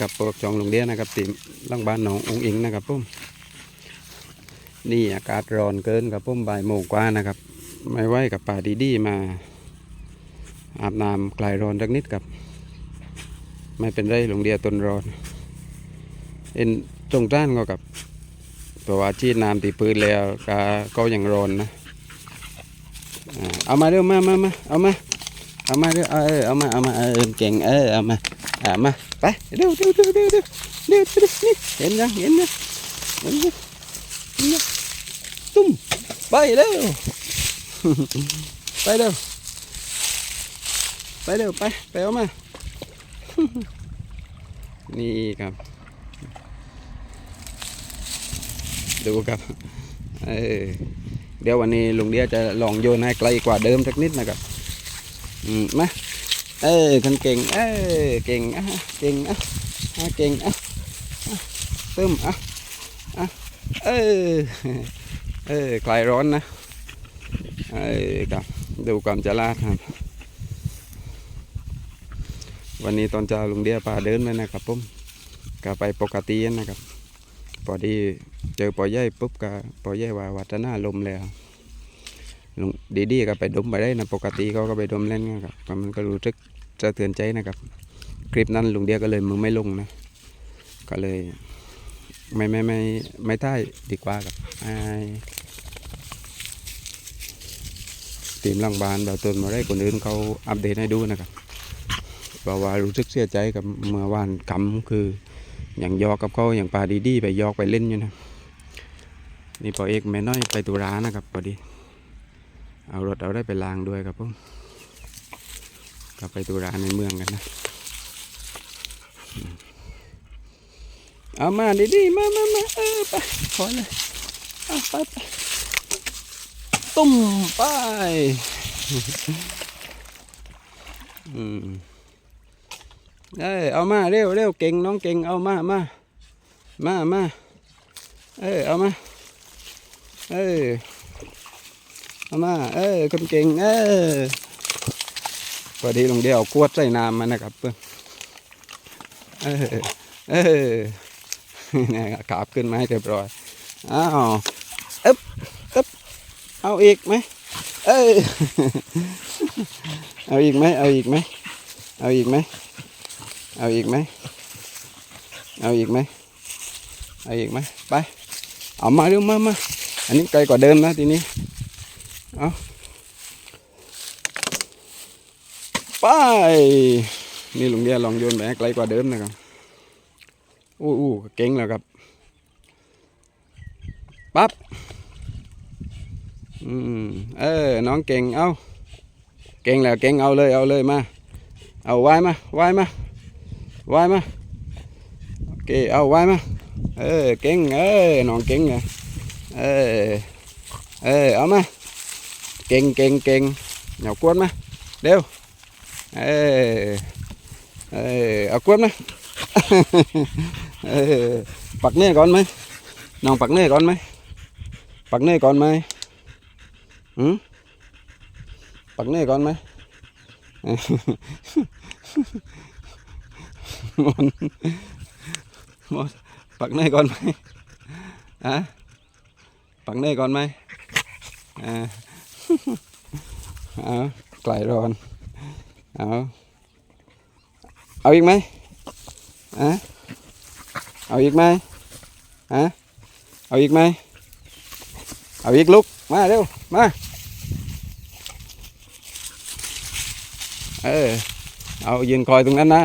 กับปลวกจองลงเดียนะครับติมล่างบ้านหนององอิงนะครับพุ่มนี่อากาศร้อนเกินครับพุ่มบ่ายโมงกว่านะครับ ไม่ไหวกับป่าดีๆมา อาบน้ำคลายร้อนสักนิดครับ ไม่เป็นไรลงเดียตนร้อน เอ็นจงจ้านก็กับตัวว่าชีน้ำตีปืนแล้วก็ก็ยังร้อนนะเอามาเร็วมามามาเอามา เอามาเร็วเอาเออเอามาเอามาเออเก่งเออเอามาเอามาไปเร็วเร็วเร็วเร็วเร็วเร็วเร็วนี่เห็นยังเห็นยังเห็นยังเห็นยังตุ้มไปเร็วไปเร็วไปเร็วไปไปเอามา นี่ครับ ดูครับเออเดี๋ยววันนี้ลุงเดียจะลองโยนให้ไกลกว่าเดิมสักนิดนะครับ อืมมาเออคนเก่ง เออเก่งอะเก่งอะเก่งอะอะตึ้มอะอะเออเออคลายร้อนนะเออครับดูความจะลาดครับ วันนี้ตอนเช้าลุงเดียพาเดินไปนะครับผมก็ไปปกตินะครับ พอดีเจอปอใหญ่ปุ๊บก็ปอใหญ่ว่าวัฒนาลมแล้ว ลุงดีๆก็ไปดมไปได้นะปกติเขาก็ไปดมเล่นนะครับมันก็รู้สึกจะเตือนใจนะครับ คลิปนั้นลุงเดียก็เลยมึงไม่ลงนะ ก็เลย ไม่ไม่ไม่ไม่ได้ดีกว่ากับไอ้ทีมหลังบานแบบตนมาได้คนอื่นเขาอัปเดตให้ดูนะครับเพราะว่ารู้สึกเสียใจกับเมื่อวานกำคืออย่างยอกกับเขาอย่างปลาดีๆไปยอกไปเล่นอยู่นะนี่พอเอกแม่น้อยไปตุรานะครับพอดี เอารถเอาได้ไปล้างด้วยครับผมก็ไปตุราในเมืองกันนะ เอามาดีๆมามามาเออไปขอเลยเอาไปไปตุ่มไปอืมเอ้เอามาเร็วเร็วเก่งน้องเก่งเอามามามามาเออเอามาเออ เอามาเออคนเก่งเออพอดีลงเดียวกวดใส่น้ำมานะครับเพื่อนเออเออนี่ขาบขึ้นมาให้เรียบร้อยอ้าวอึ๊บอึ๊บเอาอีกไหมเออเอาอีกไหมเอาอีกไหมเอาอีกไหมเอาอีกไหมเอาอีกไหมเอาอีกไหมไปเอามาเร็วมามาอันนี้ไกลกว่าเดิมนะทีนี้ เอาไป นี่ลุงเดียลองโยนไปให้ไกลกว่าเดิมนะครับอู้อู้เก่งแล้วครับปั๊บอืมเออน้องเก่งเอาเก่งแล้วเก่งเอาเลยเอาเลยมา เอาไว้มาไว้มาไว้มาโอเคเอาไว้มาเออเก่งเออน้องเก่งเลยเออเออเอามา เก่งเก่งเก่งเหนียวกวนมาเร็วเออเออเอากวนมาเออปักเนื้อก่อนไหมน้องปักเนื้อก่อนไหมปักเนื้อก่อนไหมหืมปักเนื้อก่อนไหมมดหมดปักเนยก่อนไหมอะปักเนยก่อนไหมอ่า เอาไกลร้อน เอาเอาอีกไหมอะเอาอีกไหมอะเอาอีกไหมเอาอีกลูกมาเร็ว มา เออ เอายืนคอยตรงนั้นนะ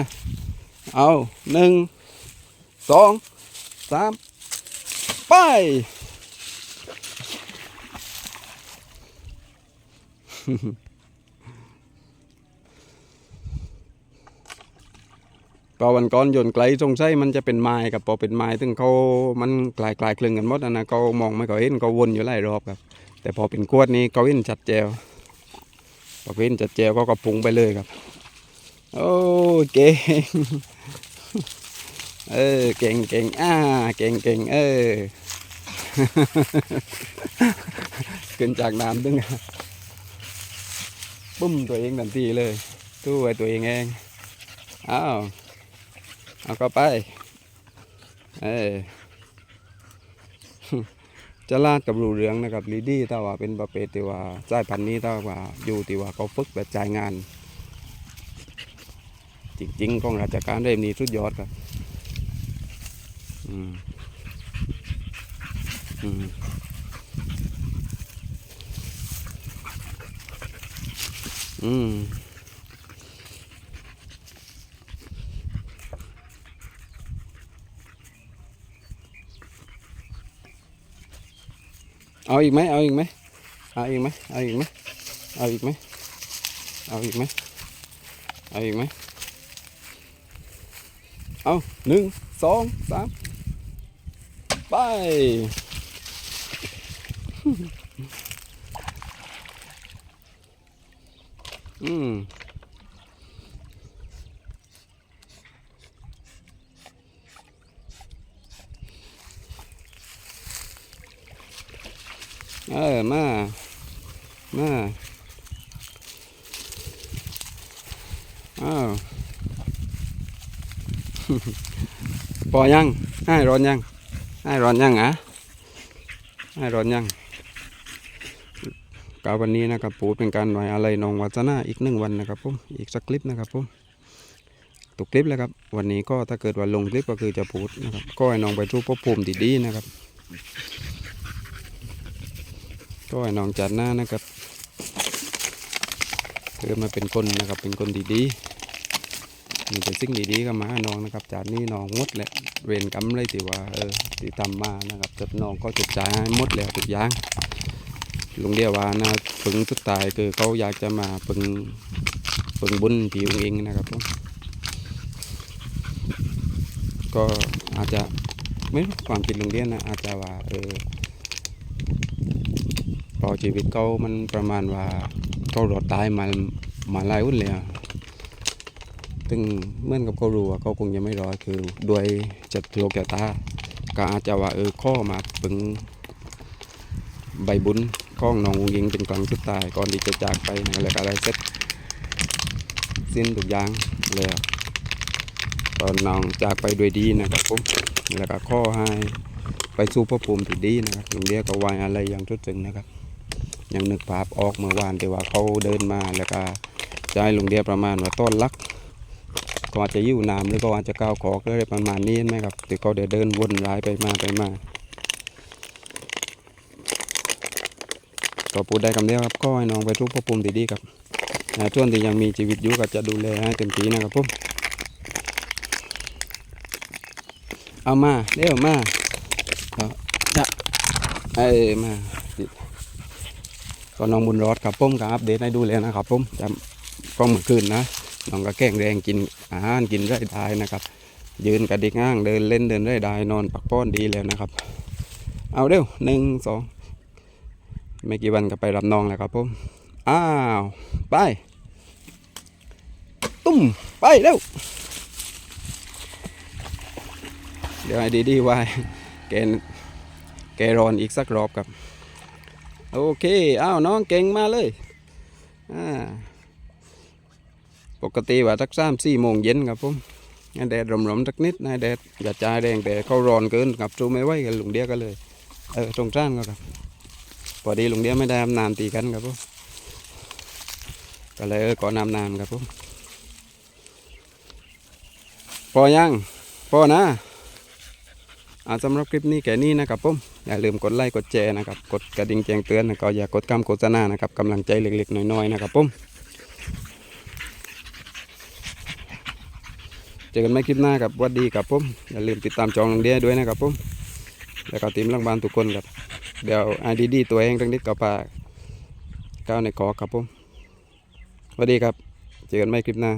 เอาหนึ่งสองสามไป ก็วันก่อนโยนไกลสงสัยมันจะเป็นไม้กับพอเป็นไม้ถึงเขามันกลายกลายคลึงกันหมดอะนะเขามองไม่ก็เห็นเขาวนอยู่หลายรอบครับ แต่พอเป็นกวดนี้เขาเห็นจัดแจวพอเห็นจัดแจวเขาก็พุงไปเลยครับ โอ้เก่งเออเก่งเก่งอ่าเก่งเก่งเออขึ้นจากน้ำตึง ปุ้มตัวเองทันทีเลยตู้ไว้ตัวเองเองอ้าวเอาก็ไปเออจะลาดกับรูเหลืองนะครับลีดี้ถ้าว่าเป็นประเภทที่ว่าสายพันธุ์นี้ถ้าว่าอยู่ที่ว่าเขาฝึกแบบจ่ายงาน จริงๆของราชการเริ่มนี้สุดยอดครับอืมอืม อืมเอาอีกไหมเอาอีกไหมเอาอีกไหมเอาอีกไหมเอาอีกไหมเอาอีกไหมเอาอีกไหมเอาหนึ่งสองสามไป อืมเออมามาอ้าวพอยังใกาวันนี้นะครับปูเป็นการหน่อยอะไรนองวัฒนาอีกหนึ่งวันนะครับผมอีกสักคลิปนะครับผมตุกคลิปแล้วครับ วันนี้ก็ถ้าเกิดว่าลงคลิปก็คือจะพูดนะครับก็ให้น้องไปทูพบภูมิดีๆนะครับ ก็ให้น้องจัดหน้านะครับเกิดมาเป็นคนนะครับเป็นคนดีๆมีแต่สิ่งดีๆก็มาให้น้องนะครับจากนี้น้องหมดแหละเวรกรรมเลยที่ว่าเออที่ทำมานะครับจดน้องก็จดจ่ายหมดแล้วทุกอย่าง ลุงเดียว่านะปึงสุดท้ายคือเขาอยากจะมาปึงปึงบุญที่องค์เองนะครับผมก็อาจจะไม่รู้ความคิดลุงเดียนนะอาจจะว่าเออพอชีวิตเขามันประมาณว่าเขารอดตายมามาหลายอุ่นเลยอะซึ่งเมื่อนกับเขารู้ว่าเขาคงจะไม่รอดคือด้วยจัดโลกแก่ตาก็อาจจะว่าเออข้อมาปึงใบบุญ ข้องน้องยิงเป็นกลางสุดตายก่อนที่จะจากไปนะแล้วก็อะไรเสร็จสิ้นทุกอย่างแล้วตอนน้องจากไปด้วยดีนะครับผมแล้วก็ข้อให้ไปสู่พระภูมิที่ดีนะครับลุงเดียก็ไว้อะไรอย่างทุดถึงนะครับ ยังนึกภาพออกเมื่อวานที่ว่าเขาเดินมาแล้วก็จะให้ลุงเดียประมาณว่าต้อนรักก็อาจจะยิ้วน้ำหรือก็อาจจะก้าวขอกอะไรประมาณนี้ไหมครับที่เขาเดินเดินวนรายไปมาไปมา ก็พูดได้คำเดียวครับก็ให้น้องไปทุกพระภูมิดีๆครับช่วงที่ยังมีชีวิตอยู่ก็จะดูแลให้เต็มที่นะครับผมเอามาเร็วมาจะเอ้มาก็น้องบุญรอดครับผมก็อัปเดตให้ดูเลนะครับผมจำก็เมื่อคืนนะน้องก็แกล้งแรงกินอาหารกินได้ได้นะครับ ยืนกระดิกง่างเดินเล่นเดินได้ได้นอนปักป้อนดีแล้วนะครับ เอาเร็วหนึ่งสอง ไม่กี่วันก็ไปรับน้องแล้วครับผมอ้าวไปตุ้มไปเร็วเดี๋ยวให้ดีดีๆไว้แกนแกรอนอีกสักรอบครับโอเคอ้าวน้องเก่งมาเลยอ่าปกติว่าสักสามสี่โมงเย็นครับผมแดดร่มๆสักนิดนะแดดอย่าจ่ายแดงแต่เขาร้อนเกินครับจูไม่ไหวกันลุงเดียก็เลยเออตรงจ้านก็ครับ พอดีลุงเดียไม่ได้อาบน้ำตีกันครับผมก็เลยเออขอน้ำน้ำครับผมพอยังพอนะอ่าสำหรับคลิปนี้แค่นี้นะครับผมอย่าลืมกดไลค์กดแชร์นะครับกดกระดิ่งแจ้งเตือนนะก็อย่ากดคำโฆษณานะครับกำลังใจเล็กๆน้อยๆนะครับผมเจอกันใหม่คลิปหน้าครับวัดดีครับผมอย่าลืมติดตามจองลงเดียด้วยนะครับผมแล้วก็ทีมลังบานทุกคนครับ เดี๋ยวไอดีดีตัวเองเรื่องนิดก็ปากก้าวในกอครับผมสวัสดีครับ เจอกันใหม่คลิปหน้า